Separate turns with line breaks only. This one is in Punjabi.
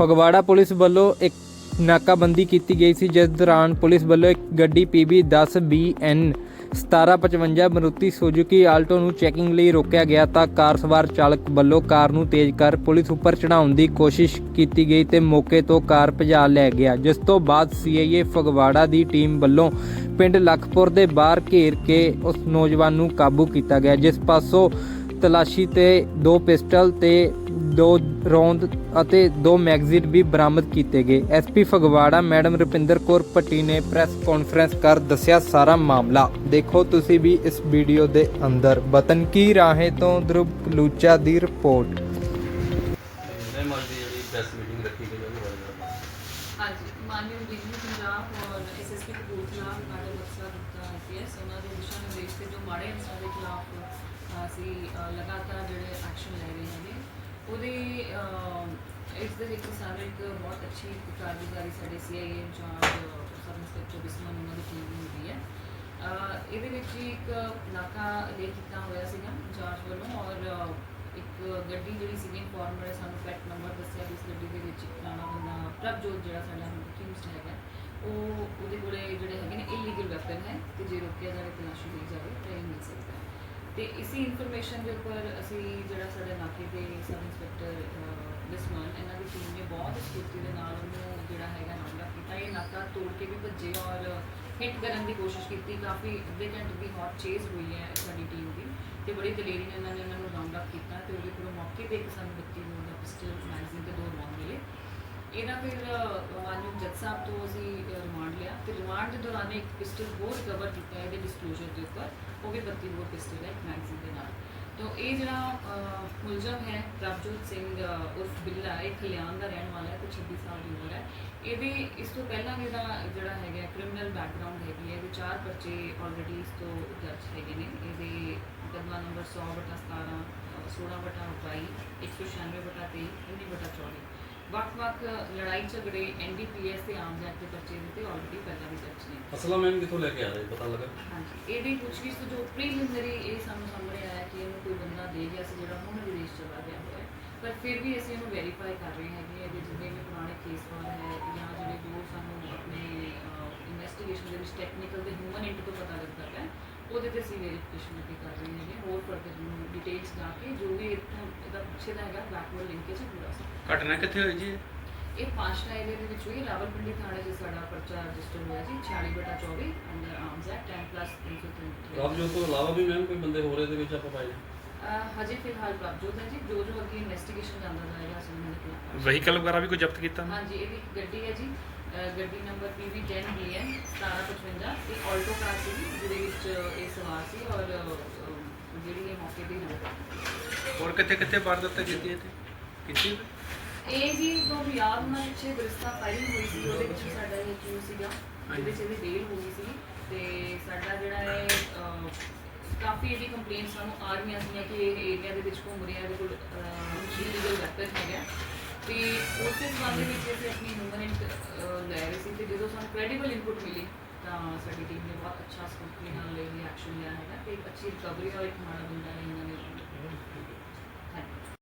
ਫਗਵਾੜਾ ਪੁਲਿਸ ਵੱਲੋਂ ਇੱਕ ਨਾਕਾਬੰਦੀ ਕੀਤੀ ਗਈ ਸੀ, ਜਿਸ ਦੌਰਾਨ ਪੁਲਿਸ ਵੱਲੋਂ ਇੱਕ ਗੱਡੀ PB 10 BN 1755 Maruti Suzuki Alto ਨੂੰ ਚੈਕਿੰਗ ਲਈ ਰੋਕਿਆ ਗਿਆ ਤਾਂ ਕਾਰ ਸਵਾਰ ਚਾਲਕ ਵੱਲੋਂ ਕਾਰ ਨੂੰ ਤੇਜ਼ ਕਰ ਪੁਲਿਸ ਉੱਪਰ ਚੜਾਉਣ ਦੀ ਕੋਸ਼ਿਸ਼ ਕੀਤੀ ਗਈ ਤੇ ਮੌਕੇ ਤੋਂ ਕਾਰ ਭਜਾ ਲੈ ਗਿਆ, ਜਿਸ ਤੋਂ ਬਾਅਦ CIA ਫਗਵਾੜਾ ਦੀ ਟੀਮ ਵੱਲੋਂ ਪਿੰਡ ਲਖਪੁਰ ਦੇ ਬਾਹਰ ਘੇਰ ਕੇ ਉਸ ਨੌਜਵਾਨ ਨੂੰ ਕਾਬੂ ਕੀਤਾ ਗਿਆ, ਜਿਸ ਪਾਸੋਂ ਤਲਾਸ਼ੀ ਤੇ ਦੋ ਪਿਸਟਲ ਤੇ ਦੋ ਰੌਂਦ ਅਤੇ ਦੋ ਮੈਗਜ਼ੀਨ ਵੀ ਬਰਾਮਦ ਕੀਤੇ ਗਏ। ਐਸਪੀ ਫਗਵਾੜਾ ਮੈਡਮ ਰੁਪਿੰਦਰ ਕੌਰ ਪੱਟੀ ਨੇ ਪ੍ਰੈਸ ਕਾਨਫਰੰਸ ਕਰ ਦੱਸਿਆ ਸਾਰਾ ਮਾਮਲਾ। ਦੇਖੋ ਤੁਸੀਂ ਵੀ ਇਸ ਵੀਡੀਓ ਦੇ ਅੰਦਰ। ਵਤਨ ਕੀ ਰਾਹੇ ਤੋਂ ਧਰੁਵ ਲੂਚਾ ਦੀ ਰਿਪੋਰਟ।
ਮਹਿਮਾਨ ਦੀ ਜਿਹੜੀ ਪ੍ਰੈਸ ਮੀਟਿੰਗ ਰੱਖੀ ਗਈ ਉਹਦੇ ਬਾਰੇ ਜਰਾ
ਹਾਂਜੀ ਮਾਨਯੋਗ ਬਿਜਲੀ ਪੰਜਾਬ ਔਰ ਐਸਐਸਪੀ ਕਪੂਰਥਲਾ ਮੈਡਮ ਅਕਸਰ ਗੁਪਤਾ ਆਈਪੀਐਸ ਉਹਨਾਂ ਦੇ ਦਿਸ਼ਾ ਨਿਰਦੇਸ਼ ਤੇ ਜੋ ਮਾੜੇ ਅਨਸਰਾਂ ਦੇ ਖਿਲਾਫ ਅ, ਅਸੀਂ ਲਗਾਤਾਰ ਜਿਹੜੇ ਐਕਸ਼ਨ ਲੈ ਰਹੇ ਹੈਗੇ ਉਹਦੇ ਇਸ ਦੇ ਵਿੱਚ ਸਾਨੂੰ ਇੱਕ ਬਹੁਤ ਅੱਛੀ ਕਾਰਗੁਜ਼ਾਰੀ ਸਾਡੇ CIA incharge sub inspector Bisman ਉਹਨਾਂ ਦੀ ਟੀਮ ਹੁੰਦੀ ਹੈ। ਇਹਦੇ ਵਿੱਚ ਹੀ ਇੱਕ ਨਾਕਾ ਲੇ ਕੀਤਾ ਹੋਇਆ ਸੀਗਾ ਇੰਚਾਰਜ ਵੱਲੋਂ ਔਰ ਇੱਕ ਗੱਡੀ ਜਿਹੜੀ ਸੀਗੀ ਇਨਫੋਰਮਰ ਹੈ, ਸਾਨੂੰ ਫੈਕਟ ਨੰਬਰ ਦੱਸਿਆ ਵੀ ਇਸ ਗੱਡੀ ਦੇ ਵਿੱਚ ਇੱਕ ਪੁਰਾਣਾ ਬੰਦਾ, ਪ੍ਰਭਜੋਤ ਜਿਹੜਾ ਸਾਡਾ ਅਕਿਊਜ਼ਡ ਹੈਗਾ, ਉਹ ਉਹਦੇ ਕੋਲੇ ਜਿਹੜੇ ਹੈਗੇ ਨੇ ਇਲੀਗਲ ਵੈਪਨ ਹੈ, ਤੇ ਜੇ ਰੋਕਿਆ ਜਾਵੇ ਤਲਾਸ਼ੀ ਲਈ ਜਾਵੇ, ਤਾਂ ਇਹ ਮਿਲ ਸਕਦਾ। ਤੇ ਇਸੀ ਇਨਫੋਰਮੇਸ਼ਨ ਦੇ ਉੱਪਰ ਅਸੀਂ ਜਿਹੜਾ ਸਾਡੇ ਨਾਕੇ ਦੇ ਸਬ ਇੰਸਪੈਕਟਰ ਬਿਸਮਨ ਇਹਨਾਂ ਦੀ ਟੀਮ ਨੇ ਬਹੁਤ ਸਫੂਰਤੀ ਦੇ ਨਾਲ ਉਹਨੂੰ ਜਿਹੜਾ ਹੈਗਾ ਨਾਮਲਾ ਕੀਤਾ। ਇਹ ਨਾਕਾ ਤੋੜ ਕੇ ਵੀ ਭੱਜੇ ਔਰ ਹਿੱਟ ਕਰਨ ਦੀ ਕੋਸ਼ਿਸ਼ ਕੀਤੀ। ਕਾਫੀ ਅੱਧੇ ਘੰਟੇ ਦੀ ਹੌਟ ਚੇਜ਼ ਹੋਈ ਹੈ ਸਾਡੀ ਟੀਮ ਦੀ ਤੇ ਬੜੀ ਦਲੇਰੀ ਨਾਲ ਇਹਨਾਂ ਨੇ ਉਹਨਾਂ ਨੂੰ ਰਾਉਂਡ ਅਪ ਕੀਤਾ ਤੇ ਉਹਦੇ ਕੋਲੋਂ ਮੌਕੇ ਤੇ ਇੱਕ ਸਾਨੂੰ 32 ਨੂੰ ਦਾ ਪਿਸਟਲ ਮੈਗਜ਼ੀਨ ਇਹਨਾਂ ਫਿਰ ਮਾਨਯੋਗ ਜੱਜ ਸਾਹਿਬ ਤੋਂ ਅਸੀਂ ਰਿਮਾਂਡ ਲਿਆ। ਤੇ ਰਿਮਾਂਡ ਦੇ ਦੌਰਾਨ ਇੱਕ ਪਿਸਟਲ ਹੋਰ ਕਵਰ ਕੀਤਾ ਇਹਦੇ ਡਿਸਕਲੋਜ਼ਰ ਦੇ ਉੱਪਰ। ਉਹ ਵੀ 32 ਬੋਰ ਪਿਸਟਲ ਹੈ ਮੈਗਜ਼ੀਨ ਦੇ ਨਾਲ। ਤੋਂ ਇਹ ਜਿਹੜਾ ਮੁਲਜ਼ਮ ਹੈ, ਪ੍ਰਭਜੋਤ ਸਿੰਘ ਉਰਫ ਬਿੱਲਾ, ਇਹ ਖਲਿਆਣ ਦਾ ਰਹਿਣ ਵਾਲਾ ਹੈ, ਤੇ 26 ਸਾਲ ਦੀ ਉਮਰ ਹੈ। ਇਹਦੇ ਇਸ ਤੋਂ ਪਹਿਲਾਂ ਇਹਦਾ ਜਿਹੜਾ ਹੈਗਾ ਕ੍ਰਿਮੀਨਲ ਬੈਕਗ੍ਰਾਉਂਡ ਹੈਗੀ ਹੈ। ਇਹਦੇ ਚਾਰ ਪਰਚੇ ਆਲਰੇਡੀ ਇਸ ਤੋਂ ਦਰਜ ਹੈਗੇ ਨੇ। ਇਹਦੇ ਮੁਕਦਮਾ ਨੰਬਰ 100/17 16/22 196/23 19/24 ਵੱਖ-ਵੱਖ ਲੜਾਈ ਝਗੜੇ ਐਨਡੀਪੀਐਸ ਤੇ ਆਮ ਜੈਕਟ ਦੇ ਦੇ ਤੇ ਆਲਰੇਡੀ ਪਹਿਲਾਂ ਵੀ ਦਰਜ ਨੇ
ਅਸਲਾ ਮੈਮ ਕਿੱਥੋਂ ਲੈ ਕੇ ਆ ਰਹੇ ਪਤਾ ਲੱਗਾ
ਹਾਂਜੀ ਇਹਦੀ ਪੁੱਛਗਿੱਛ ਤੋਂ ਜੋ ਪ੍ਰੀਲਿਮਿਨਰੀ ਇਹ ਸਾਨੂੰ ਸਾਹਮਣੇ ਆਇਆ ਕਿ ਇਹਨੂੰ ਕੋਈ ਬੰਦਾ ਦੇ ਗਿਆ ਸੀ ਜਿਹੜਾ ਹੁਣ ਵਿਦੇਸ਼ ਚਲਾ ਗਿਆ ਹੋਇਆ ਹੈ। ਪਰ ਫਿਰ ਵੀ ਅਸੀਂ ਇਹਨੂੰ ਵੈਰੀਫਾਈ ਕਰ ਰਹੇ ਹੈਗੇ। ਇਹਦੇ ਜਿੰਨੇ ਵੀ ਪੁਰਾਣੇ ਕੇਸ ਹੈ ਜਾਂ ਜਿਹੜੇ ਸਾਨੂੰ ਆਪਣੇ ਇਨਵੈਸਟੀਗੇਸ਼ਨ ਦੇ ਵਿੱਚ ਟੈਕਨੀਕਲ ਤੇ ਹਿਊਮਨ ਇੰਟ ਤੋਂ ਪਤਾ ਲੱਗਦਾ ਹੈ ਉਹਦੇ ਤੇ ਅਸੀਂ ਵੈਰੀਫਿਕੇਸ਼ਨ ਅੱਗੇ ਕਰ ਰਹੇ ਹੈਗੇ। ਹੋਰ ਫਰਦਰ ਡਿਟੇਲਸ ਜਾ ਕੇ ਜੋ ਵੀ ਇੱਥੋਂ ਇਹਦਾ ਪਿੱਛੇ ਦਾ ਹੈਗਾ ਬੈਕਵਰਡ ਲਿੰਕੇਜ ਹੈ ਪੂਰਾ ਅਸੀਂ
ਘਟਨਾ ਕਿੱਥੇ ਹੋਈ ਜੀ?
ਇਹ ਪਾਸ਼ਾ ਏਰੀਆ ਦੇ ਵਿੱਚ ਹੋਈ ਰਾਵਲਪਿੰਡੀ ਥਾਣੇ 'ਚ ਸਾਡਾ ਪਰਚਾ ਰਜਿਸਟਰ ਹੋਇਆ ਜੀ 46 ਬਟਾ 24 under arms act 10 plus 333
Prabhjot ਤੋਂ ਇਲਾਵਾ ਵੀ ਮੈਮ ਕੋਈ ਬੰਦੇ ਹੋਰ ਇਹਦੇ ਵਿੱਚ ਆਪਾਂ ਪਾਏ
ਹਜੇ ਫਿਲਹਾਲ ਪ੍ਰਭਜੋਤ ਹੈ ਜੀ ਜੋ ਜੋ ਅੱਗੇ ਇਨਵੈਸਟੀਗੇਸ਼ਨ ਜਾਂਦਾ ਜਾਏਗਾ ਅਸੀਂ ਉਹਨਾਂ ਦੇ ਖਿਲਾਫ
ਵਹੀਕਲ ਵਗੈਰਾ ਵੀ ਕੋਈ ਜ਼ਬਤ ਕੀਤਾ?
ਹਾਂਜੀ ਇਹਦੀ ਇੱਕ ਗੱਡੀ ਹੈ ਜੀ ਅਹ ਗੱਡੀ ਨੰਬਰ PV10 BN 1755 ਇਹ ਆਲਟੋ ਕਾਰ ਸੀ ਜਿਹਦੇ ਵਿੱਚ ਇਹ ਸਵਾਰ ਸੀ ਔਰ ਅਹ, ਜਿਹੜੀ ਇਹ ਮੌਕੇ ਤੇ ਹੀ
ਹੋਰ ਕਿੱਥੇ ਕਿੱਥੇ ਵਾਰਦਾਤ ਕੀਤੀ ਹੈ ਤੇ? ਕੀਤੀ
ਇਹ ਜੀ ਤੋਂ ਯਾਦ ਉਹਨਾਂ ਪਿੱਛੇ ਬਰਿਸਤਾ ਫਾਇਰਿੰਗ ਹੋਈ ਸੀ ਉਹਦੇ ਵਿੱਚ ਵੀ ਸਾਡਾ ਇਹ ਕਿਉਂ ਸੀਗਾ ਜਿਹਦੇ ਚ ਇਹਦੀ ਬੇਲ ਹੋ ਗਈ ਸੀ ਤੇ ਸਾਡਾ ਜਿਹੜਾ ਹੈ ਕਾਫੀ ਇਹਦੀ ਕੰਪਲੇਂਟ ਸਾਨੂੰ ਆ ਰਹੀਆਂ ਸੀਗੀਆਂ ਕਿ ਇਹ ਏਰੀਆ ਦੇ ਵਿੱਚ ਘੁੰਮ ਰਿਹਾ ਇਹਦੇ ਕੋਲ ਇਲੀਗਲ ਵੈਪਨ ਹੈਗਾ। ਤੇ ਉਸੇ ਸੰਬੰਧ ਦੇ ਵਿੱਚ ਅਸੀਂ ਆਪਣੀ ਹਿਊਮਨ ਇੰਟ ਲੈ ਰਹੇ ਸੀ ਤੇ ਜਦੋਂ ਸਾਨੂੰ ਕ੍ਰੈਡੀਬਲ ਇਨਪੁਟ ਮਿਲੀ ਤਾਂ ਸਾਡੀ ਟੀਮ ਨੇ ਬਹੁਤ ਅੱਛਾ ਸਕੂਪੀ ਨਾਲ ਲਈ ਐਕਸ਼ਨ ਲਿਆ ਹੈਗਾ ਤੇ ਇੱਕ ਅੱਛੀ ਰਿਕਵਰੀ ਔਰ ਇੱਕ ਮਾੜਾ ਬੰਦਾ ਹੈ ਇਹਨਾਂ ਨੇ